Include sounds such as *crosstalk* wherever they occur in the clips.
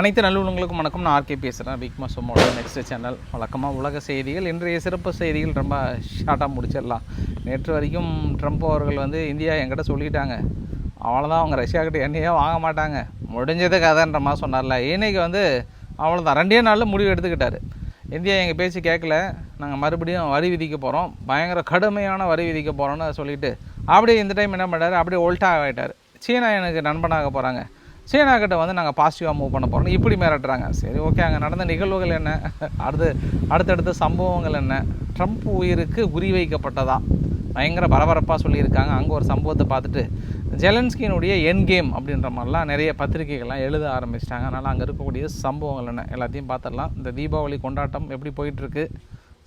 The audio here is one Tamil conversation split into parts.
அனைத்து நல்லுள்ளங்களுக்கும் வணக்கம். நான் ஆர்கே பேசுகிறேன் பிக் மாசமோட நெக்ஸ்ட் சேனல் வழக்கமாக உலக செய்திகள் இன்றைய சிறப்பு செய்திகள் ரொம்ப ஷார்ட்டாக முடிச்சிடலாம். நேற்று வரைக்கும் ட்ரம்ப் அவர்கள் வந்து இந்தியா என்கிட்ட சொல்லிட்டாங்க. அவ்வளோதான் அவங்க ரஷ்யா கிட்ட எண்ணெயே வாங்க மாட்டாங்க. முடிஞ்சது கதைன்ற மாதிரி சொன்னார்ல. இன்னைக்கு வந்து அவ்வளோதான் ரெண்டே நாளில் முடிவு எடுத்துக்கிட்டார். இந்தியா எங்கள் பேச்சு கேட்கல. நாங்கள் மறுபடியும் வரி விதிக்க போகிறோம் பயங்கர கடுமையான வரி விதிக்க போகிறோன்னு சொல்லிட்டு அப்படியே இந்த டைம் என்ன பண்ணுறாரு அப்படியே ஓல்ட்டாக ஆகிட்டார் சீனா எனக்கு நண்பனாக போகிறாங்க சீனா கிட்ட வந்து நாங்கள் பாசிட்டிவாக மூவ் பண்ண போகிறோம் இப்படி மிரட்டுறாங்க. சரி ஓகே அங்கே நடந்த நிகழ்வுகள் என்ன? அடுத்து அடுத்தடுத்த சம்பவங்கள் என்ன? ட்ரம்ப் உயிருக்கு குறி வைக்கப்பட்டதா? பயங்கர பரபரப்பாக சொல்லியிருக்காங்க. அங்கே ஒரு சம்பவத்தை பார்த்துட்டு ஜெலன்ஸ்கியினுடைய என் கேம் அப்படின்ற மாதிரிலாம் நிறைய பத்திரிகைகள்லாம் எழுத ஆரம்பிச்சிட்டாங்க. அதனால் அங்கே இருக்கக்கூடிய சம்பவங்கள் என்ன? எல்லாத்தையும் பார்த்துடலாம். இந்த தீபாவளி கொண்டாட்டம் எப்படி போயிட்டுருக்கு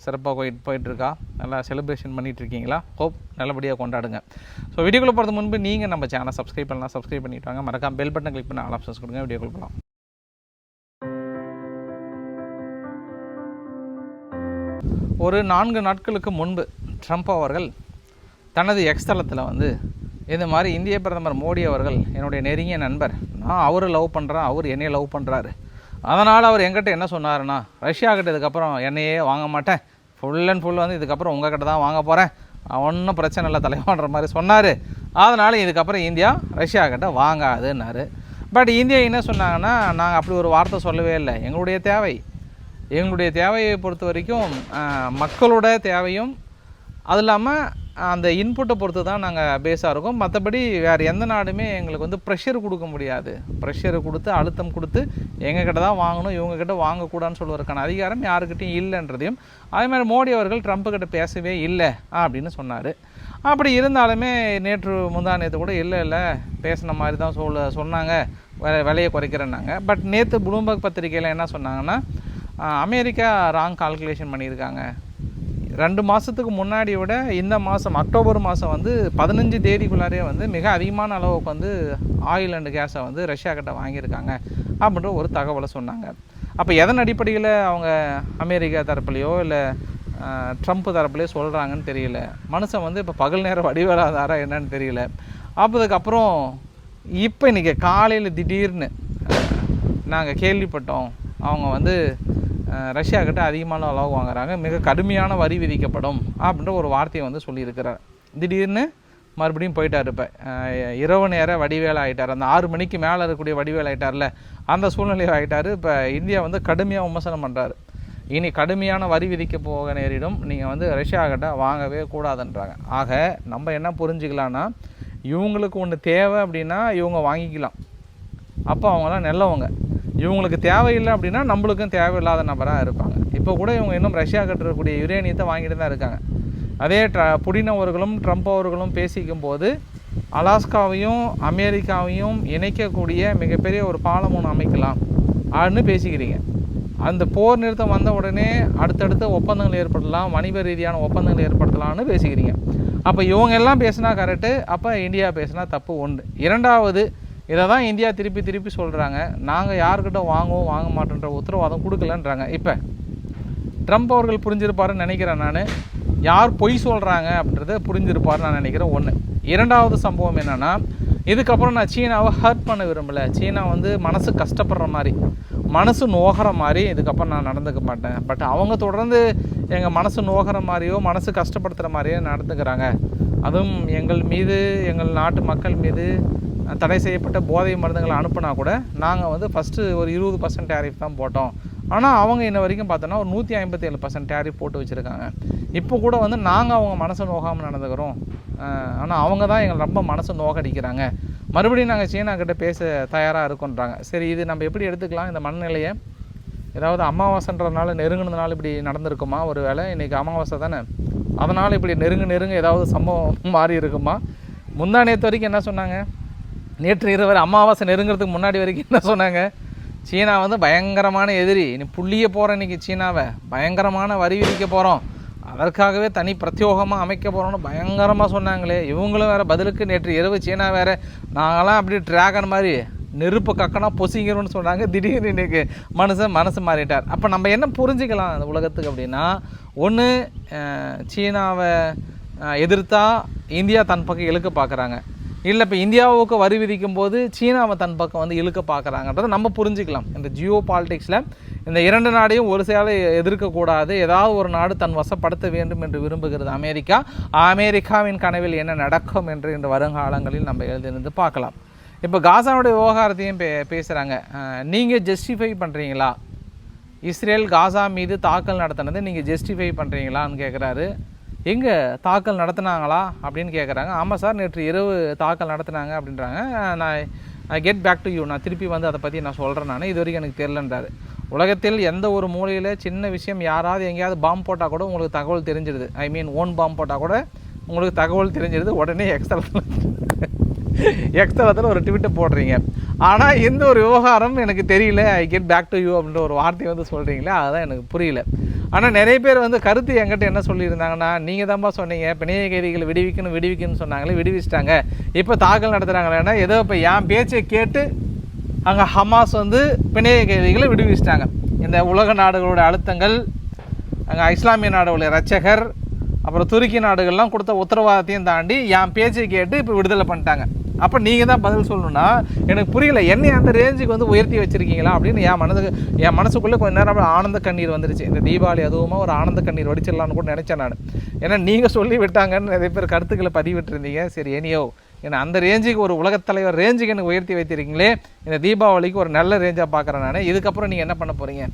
சிறப்பாக போயிட்டு போயிட்டுருக்கா. நல்லா செலிப்ரேஷன் பண்ணிகிட்ருக்கீங்களா ஹோப் நல்லபடியாக கொண்டாடுங்க. ஸோ வீடியோக்குள்ளே போகிறது முன்பு நீங்கள் நம்ம சேனல் சப்ஸ்கிரைப் பண்ணலாம். சப்ஸ்கிரைப் பண்ணிட்டு வாங்க. மறக்காம பெல் பட்டன் கிளிக் பண்ணி ஆல் ஆப்ஷன்ஸ் கொடுங்க. வீடியோக்குள்ள போகலாம். ஒரு நான்கு நாட்களுக்கு முன்பு ட்ரம்ப் அவர்கள் தனது எக்ஸ்தலத்தில் வந்து இந்த மாதிரி இந்திய பிரதமர் மோடி அவர்கள் என்னுடைய நெருங்கிய நண்பர். நான் அவரை லவ் பண்ணுறேன் அவர் என்னையை லவ் பண்ணுறாரு அதனால் அவர் எங்கிட்ட என்ன சொன்னாருன்னா ரஷ்யா கிட்ட இதுக்கப்புறம் என்னையே வாங்க மாட்டேன். ஃபுல் அண்ட் ஃபுல் வந்து இதுக்கப்புறம் உங்கள் கிட்ட தான் வாங்க போகிறேன் ஒன்றும் பிரச்சனை இல்லை தலைவான்ற மாதிரி சொன்னார். அதனால் இதுக்கப்புறம் இந்தியா ரஷ்யா கிட்ட வாங்காதுன்னாரு. பட் இந்தியா என்ன சொன்னாங்கன்னா நாங்கள் அப்படி ஒரு வார்த்தை சொல்லவே இல்லை. எங்களுடைய தேவை. எங்களுடைய தேவையை பொறுத்த வரைக்கும் மக்களோட தேவையும் அது இல்லாமல் அந்த இன்புட்டை பொறுத்து தான் நாங்கள் பேஸாக இருக்கோம். மற்றபடி வேறு எந்த நாடுமே எங்களுக்கு வந்து ப்ரெஷர் கொடுக்க முடியாது. ப்ரெஷரை கொடுத்து அழுத்தம் கொடுத்து எங்ககிட்ட தான் வாங்கணும் இவங்கக்கிட்ட வாங்கக்கூடாதுன்னு சொல்வதற்கான அதிகாரம் யாருக்கிட்டையும் இல்லைன்றதையும் அதே மாதிரி மோடி அவர்கள் ட்ரம்ப் கிட்ட பேசவே இல்லை அப்படின்னு சொன்னார். அப்படி இருந்தாலுமே நேற்று முந்தா நேற்று கூட இல்லை இல்லை பேசின மாதிரி தான் சொல்ல சொன்னாங்க. விலை விலையை குறைக்கிறேன்னாங்க. பட் நேற்று ப்ளூம்பர்க் பத்திரிக்கையில் என்ன சொன்னாங்கன்னா அமெரிக்கா ராங் கால்குலேஷன் பண்ணியிருக்காங்க. ரெண்டு மாதத்துக்கு முன்னாடி விட இந்த மாதம் அக்டோபர் மாதம் வந்து பதினஞ்சு தேதிக்குள்ளாரே வந்து மிக அதிகமான அளவுக்கு வந்து ஆயில் அண்டு கேஸை வந்து ரஷ்யா கிட்ட வாங்கியிருக்காங்க அப்படின்ற ஒரு தகவலை சொன்னாங்க. அப்போ எதன் அடிப்படையில் அவங்க அமெரிக்கா தரப்புலையோ இல்லை ட்ரம்ப் தரப்புலையோ சொல்கிறாங்கன்னு தெரியல. மனுஷன் வந்து இப்போ பகல் நேரம் வடிவேலாதாரா என்னன்னு தெரியல. அப்போதுக்கப்புறம் இப்போ இன்றைக்கி காலையில் திடீர்னு நாங்கள் கேள்விப்பட்டோம். அவங்க வந்து ரஷ்யா கிட்ட அதிகமான அளவு வாங்குறாங்க. மிக கடுமையான வரி விதிக்கப்படும் அப்படின்ற ஒரு வார்த்தையை வந்து சொல்லியிருக்கிறார். திடீர்னு மறுபடியும் போயிட்டார் இப்போ. இரவு நேர வடிவேல் ஆகிட்டார் அந்த ஆறு மணிக்கு மேலே இருக்கக்கூடிய வடிவேல் ஆகிட்டார்ல அந்த சூழ்நிலை ஆகிட்டார் இப்போ இந்தியா வந்து கடுமையாக விமர்சனம் பண்ணுறாரு இனி கடுமையான வரி விதிக்க போக நேரிடும். நீங்கள் வந்து ரஷ்யா கிட்ட வாங்கவே கூடாதுன்றாங்க. ஆக நம்ம என்ன புரிஞ்சுக்கலான்னா இவங்களுக்கு ஒன்று தேவை அப்படின்னா இவங்க வாங்கிக்கலாம். அப்போ அவங்களாம் நல்லவங்க. இவங்களுக்கு தேவையில்லை அப்படின்னா நம்மளுக்கும் தேவையில்லாத நபராக இருப்பாங்க. இப்போ கூட இவங்க இன்னும் ரஷ்யா கட்டுறக்கூடிய யுரேனியத்தை வாங்கிட்டு தான் இருக்காங்க. அதே ட்ர புடின் அவர்களும் ட்ரம்ப் அவர்களும் பேசிக்கும் போது அலாஸ்காவையும் அமெரிக்காவையும் இணைக்கக்கூடிய மிகப்பெரிய ஒரு பாலம் ஒன்று அமைக்கலாம் அப்படின்னு பேசிக்கிறீங்க. அந்த போர் நிறுத்தம் வந்த உடனே அடுத்தடுத்த ஒப்பந்தங்கள் ஏற்படலாம் வணிக ரீதியான ஒப்பந்தங்கள் ஏற்படுத்தலாம்னு பேசிக்கிறீங்க. அப்போ இவங்க எல்லாம் பேசினா கரெக்டு அப்போ இந்தியா பேசினா தப்பு ஒன்று. இரண்டாவது இதை தான் இந்தியா திருப்பி திருப்பி சொல்கிறாங்க நாங்கள் யார்கிட்ட வாங்குவோம் வாங்க மாட்டோன்ற உத்தரவாதம் கொடுக்கலன்றாங்க. இப்போ ட்ரம்ப் அவர்கள் புரிஞ்சிருப்பாருன்னு நினைக்கிறேன் நான். யார் பொய் சொல்கிறாங்க அப்படின்றத புரிஞ்சிருப்பாருன்னு நான் நினைக்கிறேன் ஒன்று இரண்டாவது சம்பவம் என்னென்னா இதுக்கப்புறம் நான் சீனாவை ஹர்ட் பண்ண விரும்பலை. சீனா வந்து மனசு கஷ்டப்படுற மாதிரி மனசு நோகிற மாதிரி இதுக்கப்புறம் நான் நடந்துக்க மாட்டேன். பட் அவங்க தொடர்ந்து எங்கள் மனசு நோகிற மாதிரியோ மனசு கஷ்டப்படுத்துகிற மாதிரியோ நடந்துக்கிறாங்க. அதுவும் எங்கள் மீது எங்கள் நாட்டு மக்கள் மீது தடை செய்யப்பட்ட போதை மருந்துகளை அனுப்புனா கூட நாங்கள் வந்து ஃபஸ்ட்டு ஒரு இருபது பர்சன்ட் டேரிஃப் தான் போட்டோம். ஆனால் அவங்க இன்ன வரைக்கும் பார்த்தோன்னா ஒரு நூற்றி ஐம்பத்தி ஏழு பர்சன்ட் டேரிஃப் போட்டு வச்சுருக்காங்க. இப்போ கூட வந்து நாங்கள் அவங்க மனசை நோகாமல் நடந்துக்கிறோம். ஆனால் அவங்க தான் எங்களை ரொம்ப மனசை நோகடிக்கிறாங்க. மறுபடியும் நாங்கள் சீனா கிட்டே பேச தயாராக இருக்கோன்றாங்க. சரி இது நம்ம எப்படி எடுத்துக்கலாம்? இந்த மனநிலையை ஏதாவது அமாவாசைன்றதுனால நெருங்கினதுனால இப்படி நடந்திருக்குமா? ஒரு வேளை இன்றைக்கி அமாவாசை தானே. அதனால் இப்படி நெருங்க நெருங்க ஏதாவது சம்பவம் மாறி இருக்குமா? முந்தா நேற்று வரைக்கும் என்ன சொன்னாங்க? நேற்று இருவர் அமாவாசை நெருங்கிறதுக்கு முன்னாடி வரைக்கும் என்ன சொன்னாங்க? சீனா வந்து பயங்கரமான எதிரி. இனி புள்ளிய போகிற இன்னைக்கு சீனாவை. பயங்கரமான வரி விதிக்க போகிறோம் அதற்காகவே தனி பிரத்யோகமாக அமைக்க போகிறோம்னு பயங்கரமாக சொன்னாங்களே. இவங்களும் வேறு பதிலுக்கு நேற்று இரவு சீனா வேறு. நாங்களாம் அப்படி ட்ராகன் மாதிரி நெருப்பு கக்கனா பொசிங்கிறோன்னு சொன்னாங்க. திடீர்னு இன்னைக்கு மனுஷன் மனசு மாறிட்டார். அப்போ நம்ம என்ன புரிஞ்சுக்கலாம் அந்த உலகத்துக்கு அப்படின்னா ஒன்று சீனாவை எதிர்த்தா இந்தியா தன் பக்கம் இழுக்க பார்க்குறாங்க. இல்லை இப்போ இந்தியாவுக்கு வரி விதிக்கும் போது சீனாவை தன் பக்கம் வந்து இழுக்க பார்க்குறாங்கன்றதை நம்ம புரிஞ்சுக்கலாம். இந்த ஜியோ பாலிடிக்ஸில் இந்த இரண்டு நாடையும் ஒரு சேலை எதிர்க்கக்கூடாது ஏதாவது ஒரு நாடு தன் வசப்படுத்த வேண்டும் என்று விரும்புகிறது அமெரிக்கா. அமெரிக்காவின் கனவில் என்ன நடக்கும் என்று இந்த வருங்காலங்களில் நம்ம எழுதிருந்து பார்க்கலாம். இப்போ காசாவுடைய விவகாரத்தையும் பே பேசுகிறாங்க நீங்கள் ஜஸ்டிஃபை பண்ணுறீங்களா இஸ்ரேல் காசா மீது தாக்கல் நடத்தினதை நீங்கள் ஜஸ்டிஃபை பண்ணுறீங்களான்னு கேட்குறாரு எங்கே தாக்கல் நடத்துனாங்களா அப்படின்னு கேட்குறாங்க ஆமாம் சார் நேற்று இரவு தாக்கல் நடத்துனாங்க அப்படின்றாங்க. நான் கெட் பேக் டு யூ நான் திருப்பி வந்து அதை பற்றி நான் சொல்கிறேன் நான். இது வரைக்கும் எனக்கு தெரிலன்றாரு உலகத்தில் எந்த ஒரு மூலையில் சின்ன விஷயம் யாராவது எங்கேயாவது பாம்பு போட்டால் கூட உங்களுக்கு தகவல் தெரிஞ்சிடுது ஐ மீன் ஓன் பாம்பு போட்டால் கூட உங்களுக்கு தகவல் தெரிஞ்சிடுது உடனே எக்ஸ்தலத்தில் எக்ஸ்தலத்தில் *laughs* ஒரு ட்விட்டை போடுறீங்க. ஆனால் எந்த ஒரு விவகாரம் எனக்கு தெரியல. I get back to you அப்படின்ற ஒரு வார்த்தையை வந்து சொல்கிறீங்களே அதுதான் எனக்கு புரியல. ஆனால் நிறைய பேர் வந்து கருத்து என்கிட்ட என்ன சொல்லியிருந்தாங்கன்னா நீங்கள் தான்ப்பா சொன்னீங்க பிணைய கைதிகளை விடுவிக்கணும் விடுவிக்கணும்னு சொன்னாங்களே விடுவிச்சிட்டாங்க. இப்போ தாக்கல் நடத்துகிறாங்களேன்னா ஏதோ இப்போ என் பேச்சை கேட்டு அங்கே ஹமாஸ் வந்து பிணைய கைதிகளை விடுவிச்சிட்டாங்க. இந்த உலக நாடுகளோட அழுத்தங்கள் அங்கே இஸ்லாமிய நாடுகளுடைய ரட்சகர் அப்புறம் துருக்கி நாடுகள்லாம் கொடுத்த உத்தரவாதத்தையும் தாண்டி என் பேச்சை கேட்டு இப்போ விடுதலை பண்ணிட்டாங்க. அப்போ நீங்கள் தான் பதில் சொல்லணும்னா எனக்கு புரியல என்னை அந்த ரேஞ்சுக்கு வந்து உயர்த்தி வச்சுருக்கீங்களா அப்படின்னு என் மனதுக்கு என் மனசுக்குள்ளே கொஞ்ச நேரம் அப்படியே ஆனந்த கண்ணீர் வந்துருச்சு. இந்த தீபாவளி அதுவுமா ஒரு ஆனந்த கண்ணீர் வடிச்சிடலான்னு கூட நினச்சேன் நான். ஏன்னா நீங்கள் சொல்லி விட்டாங்கன்னு நிறைய பேர் கருத்துக்களை பதிவிட்டிருந்தீங்க. சரி ஏனியோ ஏன்னா அந்த ரேஞ்சுக்கு ஒரு உலகத்தலைவர் ரேஞ்சுக்கு எனக்கு உயர்த்தி வைத்திருக்கீங்களே இந்த தீபாவளிக்கு ஒரு நல்ல ரேஞ்சாக பார்க்குறேன் நான். இதுக்கப்புறம் நீங்கள் என்ன பண்ண போகிறீங்க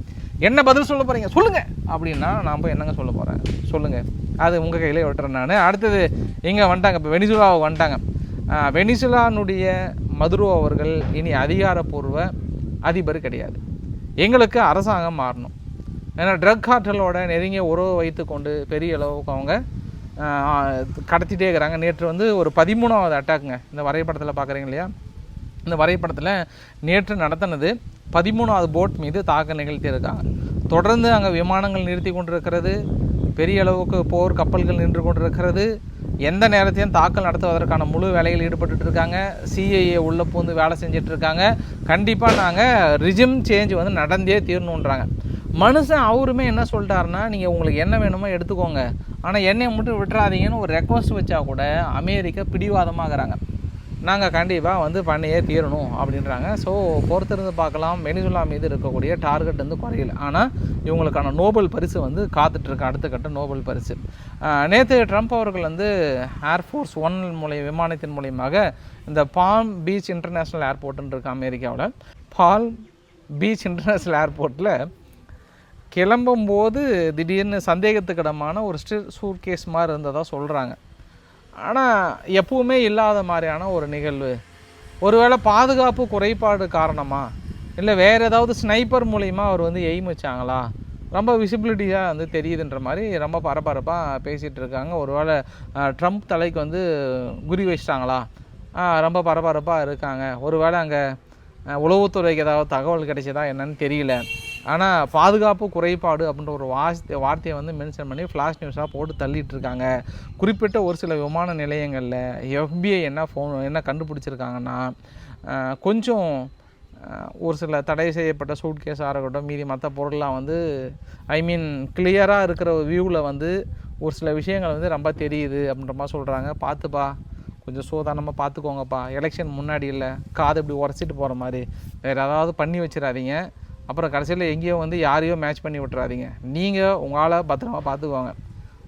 என்ன பதில் சொல்ல போகிறீங்க சொல்லுங்கள் அப்படின்னா நான் போய் என்னங்க சொல்ல போகிறேன் சொல்லுங்கள் அது உங்கள் கையிலே விட்டுறேன் நான். அடுத்தது இங்கே வந்துட்டாங்க இப்போ வெனிசுலாவுக்கு வந்துட்டாங்க வெனிசுலானுடைய மதுரோ அவர்கள் இனி அதிகாரப்பூர்வ அதிபர் கிடையாது. எங்களுக்கு அரசாங்கம் மாறணும். ஏன்னா ட்ரக் கார்ட்டலோட நெருங்கிய உறவு வைத்துக்கொண்டு பெரிய அளவுக்கு அவங்க கடத்திட்டே இருக்கிறாங்க. நேற்று வந்து ஒரு பதிமூணாவது அட்டாக்குங்க இந்த வரைபடத்தில் பார்க்குறீங்க இல்லையா? இந்த வரைபடத்தில் நேற்று நடத்தினது பதிமூணாவது போட் மீது தாக்க நிகழ்த்தியிருக்காங்க. தொடர்ந்து அங்கே விமானங்கள் நிறுத்தி கொண்டிருக்கிறது. பெரிய அளவுக்கு போர் கப்பல்கள் நின்று கொண்டிருக்கிறது. எந்த நேரத்தையும் தாக்கல் நடத்துவதற்கான முழு வேலையில் ஈடுபட்டுட்டு இருக்காங்க. சிஐஏ உள்ள பூந்து வேலை செஞ்சுட்டு இருக்காங்க. கண்டிப்பாக நாங்கள் ரிஜிம் சேஞ்ச் வந்து நடந்தே தீரணுன்றாங்க. மனுஷன் அவருமே என்ன சொல்லிட்டாருன்னா நீங்கள் உங்களுக்கு என்ன வேணுமோ எடுத்துக்கோங்க. ஆனால் என்னையை மட்டும் விட்டுறாதீங்கன்னு ஒரு ரெக்வஸ்ட் வச்சா கூட அமெரிக்கா பிடிவாதமாகறாங்க. நாங்கள் கண்டிப்பாக வந்து பண்ணியே தீரணும் அப்படின்றாங்க. ஸோ பொறுத்திருந்து பார்க்கலாம். வெனிசுலா மீது இருக்கக்கூடிய டார்கெட் வந்து குறையல. ஆனால் இவங்களுக்கான நோபல் பரிசு வந்து காத்துட்ருக்கு. அடுத்த கட்ட நோபல் பரிசு. நேற்று ட்ரம்ப் அவர்கள் வந்து ஏர்ஃபோர்ஸ் ஒன் மூலிய விமானத்தின் மூலியமாக இந்த பாம் பீச் இன்டர்நேஷ்னல் ஏர்போர்ட்டுன்னு இருக்கு அமெரிக்காவில். பால் பீச் இன்டர்நேஷ்னல் ஏர்போர்ட்டில் கிளம்பும்போது திடீர்னு சந்தேகத்துக்கிடமான ஒரு ஸ்டில் சூட்கேஸ் மாதிரி இருந்ததாக சொல்கிறாங்க ஆனால் எப்பவுமே இல்லாத மாதிரியான ஒரு நிகழ்வு. ஒருவேளை பாதுகாப்பு குறைபாடு காரணமா? இல்லை வேறு ஏதாவது ஸ்னைப்பர் மூலிமா அவர் வந்து எய்ம் வச்சாங்களா? ரொம்ப விசிபிலிட்டியாக வந்து தெரியுதுன்ற மாதிரி ரொம்ப பரபரப்பாக பேசிகிட்டு இருக்காங்க. ஒருவேளை ட்ரம்ப் தலைக்கு வந்து குறி வச்சிட்டாங்களா? ரொம்ப பரபரப்பாக இருக்காங்க. ஒருவேளை அங்கே உளவுத்துறைக்கு ஏதாவது தகவல் கிடைச்சதா என்னன்னு தெரியல. ஆனால் பாதுகாப்பு குறைபாடு அப்படின்ற ஒரு வார்த்தை வார்த்தையை வந்து மென்ஷன் பண்ணி ஃப்ளாஷ் நியூஸாக போட்டு தள்ளிட்டு இருக்காங்க குறிப்பிட்ட ஒரு சில விமான நிலையங்களில் எஃபிஐ என்ன ஃபோன் என்ன கண்டுபிடிச்சிருக்காங்கன்னா கொஞ்சம் ஒரு சில தடை செய்யப்பட்ட சூட் கேஸாக இருக்கட்டும் மீதி மற்ற பொருள்லாம் வந்து ஐ மீன் கிளியராக இருக்கிற வியூவில் வந்து ஒரு சில விஷயங்கள் வந்து ரொம்ப தெரியுது அப்படின்ற மாதிரி சொல்கிறாங்க பார்த்துப்பா. கொஞ்சம் சூதானமாக பார்த்துக்கோங்கப்பா. எலெக்ஷன் முன்னாடி இல்லை. காது இப்படி உடச்சிட்டு போகிற மாதிரி. வேறு ஏதாவது பண்ணி வச்சிடாதீங்க. அப்புறம் கடைசியில் எங்கேயோ வந்து யாரையோ மேட்ச் பண்ணி விட்டுறாதீங்க. நீங்கள் உங்களால் பத்திரமா பார்த்துக்கோங்க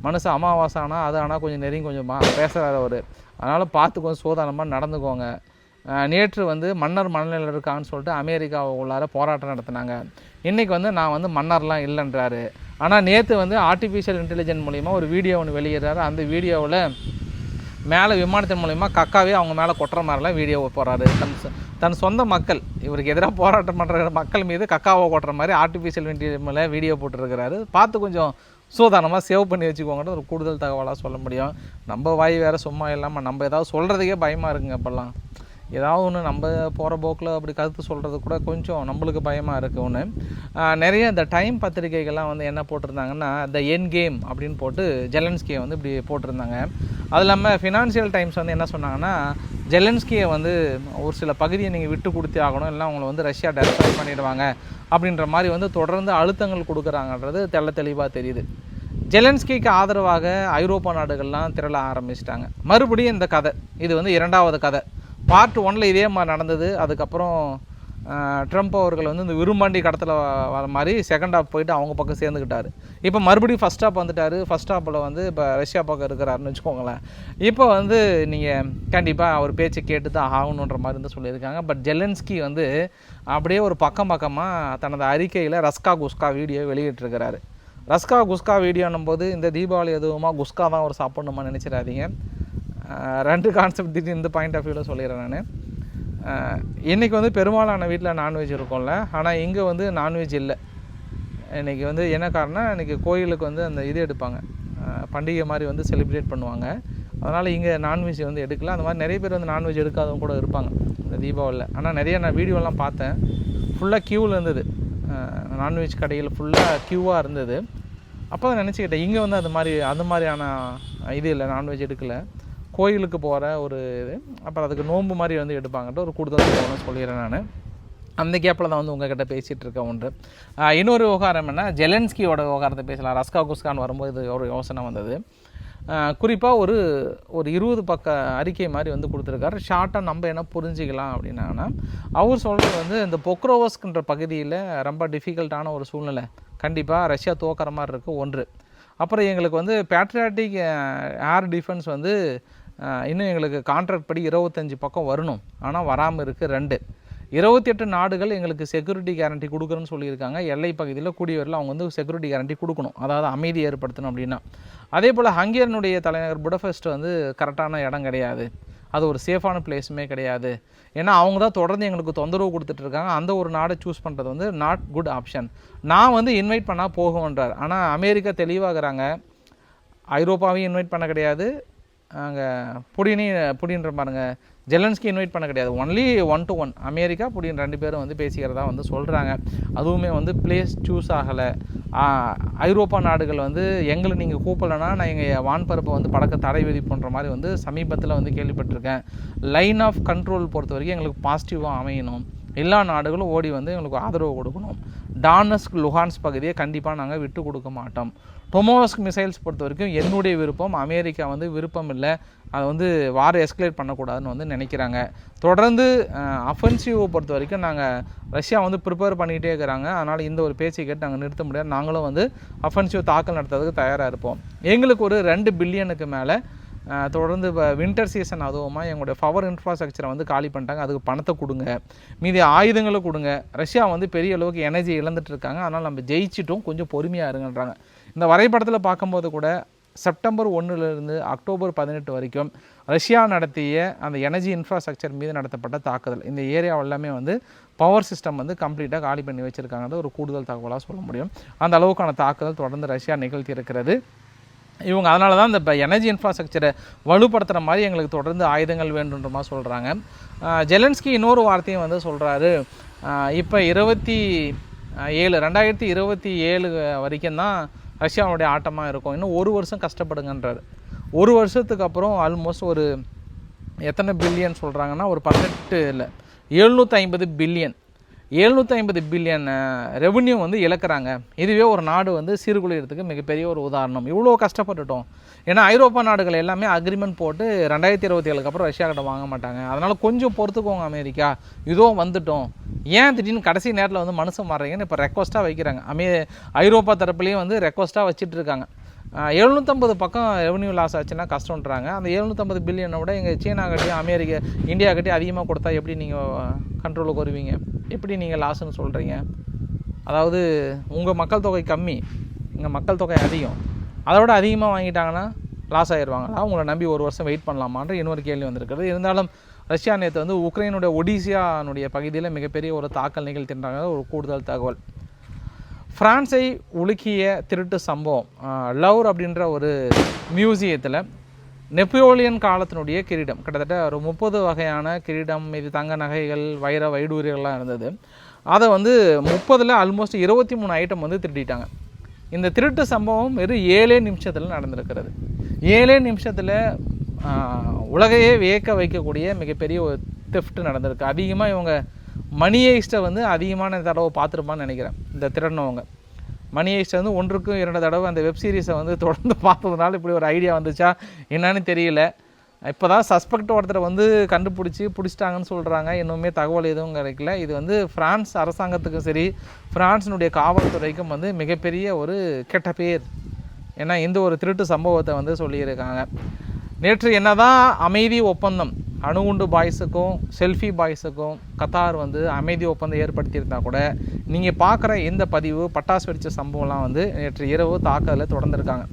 மனுஷன் அமாவாசை ஆனால் அது ஆனால் கொஞ்சம் நெருங்கி கொஞ்சம் பேசுகிறாரு அவர். அதனால் பார்த்து கொஞ்சம் சூதானமாக நடந்துக்கோங்க நேற்று வந்து மன்னர் மனநிலையில் இருக்கான்னு சொல்லிட்டு அமெரிக்கா உள்ளார போராட்டம் நடத்தினாங்க. இன்றைக்கி வந்து நான் வந்து மன்னர்லாம் இல்லைன்றாரு. ஆனால் நேற்று வந்து ஆர்டிஃபிஷியல் இன்டெலிஜென்ட் மூலிமா ஒரு வீடியோ ஒன்று வெளியிடுறாரு. அந்த வீடியோவில் மேலே விமானத்தின் மூலிமா கக்காவே அவங்க மேலே கொட்டுற மாதிரிலாம் வீடியோ போடுறாரு. தன் தன் சொந்த மக்கள் இவருக்கு எதிராக போராட்டம் பண்ணுற மக்கள் மீது கக்காவை கொட்டுற மாதிரி ஆர்டிஃபிஷியல் மேலே வீடியோ போட்டுருக்கிறாரு. பார்த்து கொஞ்சம் சூதானமாக சேவ் பண்ணி வச்சுக்கோங்கன்னு ஒரு கூடுதல் தகவலாக சொல்ல முடியும். நம்ம வாய் வேறு சும்மா இல்லாமல் நம்ம ஏதாவது சொல்கிறதுக்கே பயமாக இருக்குங்க அப்போல்லாம். ஏதாவது ஒன்று நம்ம போகிற போக்கில் அப்படி கருத்து சொல்கிறது கூட கொஞ்சம் நம்மளுக்கு பயமாக இருக்கு ஒன்று நிறைய இந்த டைம் பத்திரிகைகள்லாம் வந்து என்ன போட்டிருந்தாங்கன்னா த என் கேம் அப்படின்னு போட்டு ஜெலன்ஸ்கியை வந்து இப்படி போட்டிருந்தாங்க. அது இல்லாமல் ஃபினான்ஷியல் டைம்ஸ் வந்து என்ன சொன்னாங்கன்னா ஜெலன்ஸ்கியை வந்து ஒரு சில பகுதியை நீங்கள் விட்டு கொடுத்தே ஆகணும் இல்லை அவங்கள வந்து ரஷ்யா டெஸ்ட்ராய் பண்ணிடுவாங்க அப்படின்ற மாதிரி வந்து தொடர்ந்து அழுத்தங்கள் கொடுக்குறாங்கன்றது தெள்ள தெளிவாக தெரியுது. ஜெலன்ஸ்கிக்கு ஆதரவாக ஐரோப்பா நாடுகள்லாம் திரள ஆரம்பிச்சிட்டாங்க. மறுபடியும் இந்த கதை இது வந்து இரண்டாவது கதை. பார்ட் ஒன்ல இதே மாதிரி நடந்தது. அதுக்கப்புறம் ட்ரம்ப் அவர்கள் வந்து இந்த விரும்பாண்டி கடத்தில் வர மாதிரி செகண்ட் ஹாஃப் போயிட்டு அவங்க பக்கம் சேர்ந்துக்கிட்டாரு இப்போ மறுபடியும் ஃபர்ஸ்ட் ஹாப் வந்துட்டார். ஃபர்ஸ்ட் ஹாப்பில் வந்து இப்போ ரஷ்யா பக்கம் இருக்கிறாருன்னு வச்சுக்கோங்களேன். இப்போ வந்து நீங்கள் கண்டிப்பாக அவர் பேச்சை கேட்டு தான் ஆகணுன்ற மாதிரி வந்து சொல்லியிருக்காங்க. பட் ஜெலன்ஸ்கி வந்து அப்படியே ஒரு பக்கம் பக்கமாக தனது அறிக்கையில் ரஸ்கா குஸ்கா வீடியோ வெளியிட்டிருக்கிறாரு. ரஸ்கா குஸ்கா வீடியோன்னும் போது இந்த தீபாவளி எதுவுமா குஸ்கா தான் ஒரு சாப்பிட்ணுமா நினச்சிடாதீங்க. ரெண்டு கான்செப்ட் திடீர்னு இந்த பாயிண்ட் ஆஃப் வியூவில் சொல்லிடுறேன் நான். இன்றைக்கி வந்து பெரும்பாலான வீட்டில் நான்வெஜ் இருக்கும்ல. ஆனால் இங்கே வந்து நான்வெஜ் இல்லை. இன்றைக்கி வந்து என்ன காரணம் இன்றைக்கி கோயிலுக்கு வந்து அந்த இது எடுப்பாங்க. பண்டிகை மாதிரி வந்து செலிப்ரேட் பண்ணுவாங்க. அதனால் இங்கே நான்வெஜ் வந்து எடுக்கல. அந்த மாதிரி நிறைய பேர் வந்து நான்வெஜ் எடுக்காதவங்க கூட இருப்பாங்க. இந்த தீபாவளியில் ஆனால் நிறைய நான் வீடியோலாம் பார்த்தேன். ஃபுல்லாக க்யூவில் இருந்தது. நான்வெஜ் கடையில் ஃபுல்லாக க்யூவாக இருந்தது. அப்போ தான் நினச்சிக்கிட்டேன் இங்கே வந்து அது மாதிரி அந்த மாதிரியான இது இல்லை நான்வெஜ் எடுக்கலை. கோயிலுக்கு போகிற ஒரு இது. அப்புறம் அதுக்கு நோன்பு மாதிரி வந்து எடுப்பாங்கன்ட்டு ஒரு கூடுதல் தகவலும் சொல்லிடுறேன் நான். அந்த கேப்பில் தான் வந்து உங்ககிட்ட பேசிகிட்டு இருக்க ஒன்று. இன்னொரு விவகாரம் என்ன? ஜெலன்ஸ்கியோட விவகாரத்தை பேசலாம். ரஸ்கா குஸ்கான் வரும்போது இது ஒரு யோசனை வந்தது. குறிப்பாக ஒரு ஒரு இருபது பக்க அறிக்கை மாதிரி வந்து கொடுத்துருக்காரு. ஷார்ட்டாக நம்ம என்ன புரிஞ்சிக்கலாம் அப்படின்னாங்கன்னா அவர் சொல்கிறது வந்து இந்த பொக்ரோவஸ்கின்ற பகுதியில் ரொம்ப டிஃபிகல்ட்டான ஒரு சூழ்நிலை. கண்டிப்பாக ரஷ்யா தோக்கிற மாதிரி இருக்குது ஒன்று. அப்புறம் எங்களுக்கு வந்து பேட்ரியாட்டிக் ஏர் டிஃபென்ஸ் வந்து இன்னும் எங்களுக்கு கான்ட்ராக்ட் படி இருபத்தஞ்சி பக்கம் வரணும். ஆனால் வராமல் இருக்குது ரெண்டு. இருபத்தி எட்டு நாடுகள் எங்களுக்கு செக்யூரிட்டி கேரண்டி கொடுக்குறேன்னு சொல்லியிருக்காங்க. எல்லை பகுதியில் கூடிய வரையில் அவங்க வந்து செக்யூரிட்டி கேரண்டி கொடுக்கணும். அதாவது அமைதி ஏற்படுத்தணும் அப்படின்னா. அதே போல் ஹங்கேரனுடைய தலைநகர் புடஃபெஸ்ட் வந்து கரெக்டான இடம் கிடையாது. அது ஒரு சேஃபான பிளேஸுமே கிடையாது. ஏன்னா அவங்க தான் தொடர்ந்து எங்களுக்கு தொந்தரவு கொடுத்துட்டு இருக்காங்க. அந்த ஒரு நாடை சூஸ் பண்ணுறது வந்து நாட் குட் ஆப்ஷன் நான் வந்து இன்வைட் பண்ணால் போகும்ன்றார். ஆனால் அமெரிக்கா தெளிவாகிறாங்க. ஐரோப்பாவையும் இன்வைட் பண்ண கிடையாது. அங்கே புடினி புடின்ற பாருங்க ஜெலன்ஸ்கி இன்வைட் பண்ண கிடையாது. Only one to one America Putin ரெண்டு பேரும் வந்து பேசிக்கிறதா வந்து சொல்கிறாங்க அதுவுமே வந்து பிளேஸ் சூஸ் ஆகலை. ஐரோப்பா நாடுகள் வந்து எங்களை நீங்கள் கூப்பிடலன்னா நான் எங்கள் வான்பரப்பை வந்து படக்க தடை விதிப்புன்ற மாதிரி வந்து சமீபத்தில் வந்து கேள்விப்பட்டிருக்கேன். லைன் ஆஃப் கண்ட்ரோல் பொறுத்த வரைக்கும் எங்களுக்கு பாசிட்டிவாக அமையணும். எல்லா நாடுகளும் ஓடி வந்து எங்களுக்கு ஆதரவு கொடுக்கணும். டானஸ்க் லுஹான்ஸ் பகுதியை கண்டிப்பாக நாங்கள் விட்டு கொடுக்க மாட்டோம். டொமோஸ்க் மிசைல்ஸ் பொறுத்த வரைக்கும் என்னுடைய விருப்பம். அமெரிக்கா வந்து விருப்பம் இல்லை. அதை வந்து வார எஸ்கலேட் பண்ணக்கூடாதுன்னு வந்து நினைக்கிறாங்க. தொடர்ந்து அஃபென்சிவை பொறுத்த வரைக்கும் நாங்கள் ரஷ்யா வந்து ப்ரிப்பேர் பண்ணிக்கிட்டே இருக்கிறாங்க. அதனால் இந்த ஒரு பேச்சை கேட்டு நாங்கள் நிறுத்த முடியாது. நாங்களும் வந்து அஃபென்சிவ் தாக்கல் நடத்துறதுக்கு தயாராக இருப்போம். எங்களுக்கு ஒரு ரெண்டு பில்லியனுக்கு மேலே தொடர்ந்து இப்போ வின்டர் சீசன் அதுவுமா எங்களுடைய பவர் இன்ஃப்ராஸ்ட்ரக்சரை வந்து காலி பண்ணிட்டாங்க. அதுக்கு பணத்தை கொடுங்க. மீதி ஆயுதங்களை கொடுங்க. ரஷ்யா வந்து பெரிய அளவுக்கு எனர்ஜி இழந்துட்டு இருக்காங்க. அதனால் நம்ம ஜெயிச்சிட்டோம். கொஞ்சம் பொறுமையாக இருங்கன்றாங்க. இந்த வரைபடத்தில் பார்க்கும்போது கூட செப்டம்பர் ஒன்றுலேருந்து அக்டோபர் பதினெட்டு வரைக்கும் ரஷ்யா நடத்திய அந்த எனர்ஜி இன்ஃப்ராஸ்ட்ரக்சர் மீது நடத்தப்பட்ட தாக்குதல். இந்த ஏரியா எல்லாமே வந்து பவர் சிஸ்டம் வந்து கம்ப்ளீட்டாக காலி பண்ணி வச்சுருக்காங்கன்றது ஒரு கூடுதல் தகவலாக சொல்ல முடியும். அந்த அளவுக்கான தாக்குதல் தொடர்ந்து ரஷ்யா நிகழ்த்தி இருக்கிறது. இவங்க அதனால தான் இந்த இப்போ எனர்ஜி இன்ஃப்ராஸ்ட்ரக்சரை வலுப்படுத்துகிற மாதிரி எங்களுக்கு தொடர்ந்து ஆயுதங்கள் வேண்டுன்ற மாதிரி சொல்கிறாங்க ஜெலன்ஸ்கி இன்னொரு வார்த்தையும் வந்து சொல்கிறாரு இப்போ இருபத்தி ஏழு ரெண்டாயிரத்தி இருபத்தி ஏழு வரைக்கும் தான் ரஷ்யாவுடைய ஆட்டமாக இருக்கும். இன்னும் ஒரு வருஷம் கஷ்டப்படுங்கன்றாரு. ஒரு வருஷத்துக்கு அப்புறம் ஆல்மோஸ்ட் ஒரு எத்தனை பில்லியன் சொல்கிறாங்கன்னா ஒரு பதினெட்டு இல்லை எழுநூற்றி ஐம்பது பில்லியன் எழுநூற்றி ஐம்பது பில்லியன் ரெவன்யூ வந்து இழக்கிறாங்க. இதுவே ஒரு நாடு வந்து சீர்குலைகிறதுக்கு மிகப்பெரிய ஒரு உதாரணம். இவ்வளோ கஷ்டப்பட்டுட்டோம். ஏன்னா ஐரோப்பா நாடுகள் எல்லாமே அக்ரிமெண்ட் போட்டு ரெண்டாயிரத்தி இருபத்தி ஏழுக்கு அப்புறம் ரஷ்யா கிட்ட வாங்க மாட்டாங்க. அதனால் கொஞ்சம் பொறுத்துக்கோங்க அமெரிக்கா. இதோ வந்துட்டோம். ஏன் திடீர்னு கடைசி நேரத்தில் வந்து மனுஷன் மாறுறீங்கன்னு இப்போ ரெக்வஸ்ட்டாக வைக்கிறாங்க. அமே ஐரோப்பா தரப்புலேயும் வந்து ரெக்வஸ்ட்டாக வச்சுட்டு இருக்காங்க. எழுநூற்றம்பது பக்கம் ரெவன்யூ லாஸ் ஆச்சுன்னா கஷ்டம்ன்றாங்க. அந்த எழுநூற்றம்பது பில்லியனை விட எங்கள் சீனா கட்டியும் அமெரிக்கா இந்தியா கட்டி அதிகமாக கொடுத்தா எப்படி நீங்கள் கண்ட்ரோலுக்கு வருவீங்க? எப்படி நீங்கள் லாஸ்ன்னு சொல்கிறீங்க அதாவது உங்கள் மக்கள் தொகை கம்மி இங்கே மக்கள் தொகை அதிகம். அதை விட அதிகமாக வாங்கிட்டாங்கன்னா லாஸ் ஆயிடுவாங்களா? உங்களை நம்பி ஒரு வருஷம் வெயிட் பண்ணலாமான்ற இன்னொரு கேள்வி வந்திருக்கிறது இருந்தாலும் ரஷ்யா நேற்று வந்து உக்ரைனுடைய ஒடிசியானுடைய பகுதியில் மிகப்பெரிய ஒரு தாக்கல் நிகழ்த்தின்றாங்க. ஒரு கூடுதல் தகவல். ஃப்ரான்ஸை உலுக்கிய திருட்டு சம்பவம் லவ்ர் அப்படின்ற ஒரு மியூசியத்தில் நெப்போலியன் காலத்தினுடைய கிரீடம் கிட்டத்தட்ட ஒரு முப்பது வகையான கிரீடம் இது தங்க நகைகள் வைர வைடூரியெல்லாம் இருந்தது. அதை வந்து முப்பதில் ஆல்மோஸ்ட் இருபத்தி மூணு ஐட்டம் வந்து திருடிட்டாங்க. இந்த திருட்டு சம்பவம் வெறும் ஏழே நிமிஷத்தில் நடந்திருக்கிறது. ஏழே நிமிஷத்தில் உலகையே வியக்க வைக்கக்கூடிய மிகப்பெரிய ஒரு தெஃப்ட் நடந்திருக்கு. அதிகமாக இவங்க மணி ஐஸ்ட்டை வந்து அதிகமான தடவை பார்த்துருப்பான்னு நினைக்கிறேன் இந்த திறனவங்க. மணி ஹெய்ஸ்ட் வந்து ஒன்றுக்கும் இரண்டு தடவை அந்த வெப் சீரிஸை வந்து தொடர்ந்து பார்த்ததுனால இப்படி ஒரு ஐடியா வந்துச்சா என்னன்னு தெரியல. இப்போ தான் சஸ்பெக்ட் ஒருத்தரை வந்து கண்டுபிடிச்சி பிடிச்சிட்டாங்கன்னு சொல்கிறாங்க இன்னுமே தகவல் எதுவும் கிடைக்கல. இது வந்து ஃப்ரான்ஸ் அரசாங்கத்துக்கும் சரி ஃப்ரான்ஸினுடைய காவல்துறைக்கும் வந்து மிகப்பெரிய ஒரு கெட்ட பேர். ஏன்னா இந்த ஒரு திருட்டு சம்பவத்தை வந்து சொல்லியிருக்காங்க. நேற்று என்னதான் அமைதி ஒப்பந்தம் அணுகுண்டு பாய்ஸுக்கும் செல்ஃபி பாய்ஸுக்கும் கத்தார் வந்து அமைதி ஒப்பந்தம் ஏற்படுத்தியிருந்தா கூட நீங்கள் பார்க்குற இந்த பதிவு பட்டாசு வெடித்த சம்பவம்லாம் வந்து நேற்று இரவு தாக்குதலில் தொடர்ந்துருக்காங்க.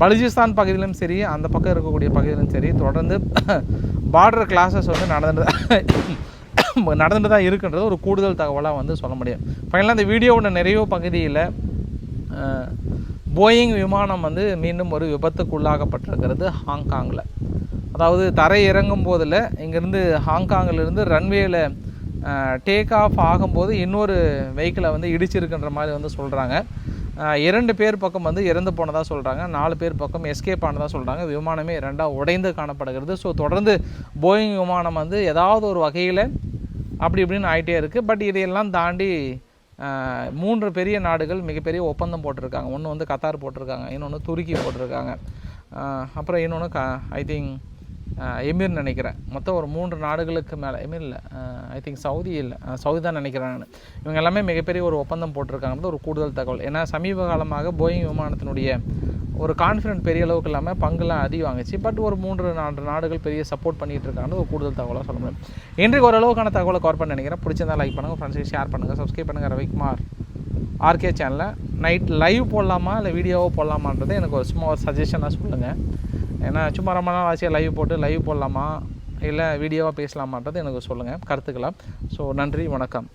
பலுஜிஸ்தான் பகுதியிலும் சரி அந்த பக்கம் இருக்கக்கூடிய பகுதியிலும் சரி தொடர்ந்து பார்டர் கிளாஸஸ் வந்து நடந்துட்டு நடந்துட்டு தான் இருக்குன்றது ஒரு கூடுதல் தகவலாக வந்து சொல்ல முடியும். ஃபைனலாக அந்த வீடியோவோட நிறைவு பகுதியில் போயிங் விமானம் வந்து மீண்டும் ஒரு விபத்துக்குள்ளாகப்பட்டிருக்கிறது ஹாங்காங்கில். அதாவது தரை இறங்கும் போதில் இங்கேருந்து ஹாங்காங்கிலிருந்து ரன்வேயில் டேக் ஆஃப் ஆகும்போது இன்னொரு வெஹிக்கிளை வந்து இடிச்சிருக்குன்ற மாதிரி வந்து சொல்கிறாங்க இரண்டு பேர் பக்கம் வந்து இறந்து போனதாக சொல்கிறாங்க நாலு பேர் பக்கம் எஸ்கேப் ஆனதாக சொல்கிறாங்க விமானமே ரெண்டாக உடைந்து காணப்படுகிறது. ஸோ தொடர்ந்து போயிங் விமானம் வந்து ஏதாவது ஒரு வகையில் அப்படி இப்படின்னு ஆகிட்டே இருக்குது பட் இதையெல்லாம் தாண்டி மூன்று பெரிய நாடுகள் மிகப்பெரிய ஒப்பந்தம் போட்டிருக்காங்க. ஒன்று வந்து கத்தார் போட்டிருக்காங்க இன்னொன்று துருக்கி போட்டிருக்காங்க. அப்புறம் இன்னொன்று க ஐ திங்க் எமிர் நினைக்கிறேன். மொத்தம் ஒரு மூன்று நாடுகளுக்கு மேலே எமிர் இல்லை ஐ திங்க் சவுதி இல்லை சவுதி தான் நினைக்கிறேன் நான். இவங்க எல்லாமே மிகப்பெரிய ஒரு ஒப்பந்தம் போட்டிருக்காங்கிறது ஒரு கூடுதல் தகவல். ஏன்னா சமீப காலமாக போயிங் விமானத்தினுடைய ஒரு கான்ஃபிடென்ட் பெரிய அளவுக்கு இல்லாமல் பங்குலாம் அதிகம் வாங்குச்சு. பட் ஒரு மூன்று நான்கு நாடுகள் பெரிய சப்போர்ட் பண்ணிட்டு இருக்காங்க ஒரு கூடுதல் தகவலாக சொல்ல முடியும். இன்றைக்கு ஓரளவுக்கான தகவலை கவர் பண்ண நினைக்கிறேன். பிடிச்சிருந்தா லைக் பண்ணுங்கள் ஃப்ரெண்ட்ஸுக்கு ஷேர் பண்ணுங்கள் சப்ஸ்கிரைப் பண்ணுங்கள் ரவிக்குமார் ஆர்கே சேனலில் நைட் லைவ் போடலாமா இல்லை வீடியோவோ போடலாமான்றது எனக்கு ஒரு சும்மா ஒரு சஜஷனாக சொல்லுங்கள் ஏன்னா சும்மா ரொம்ப நாள் ஆசையாக லைவ் போட்டு லைவ் போடலாமா இல்லை வீடியோவாக பேசலாமான்றது எனக்கு சொல்லுங்கள் கருத்துக்கலாம். ஸோ நன்றி வணக்கம்.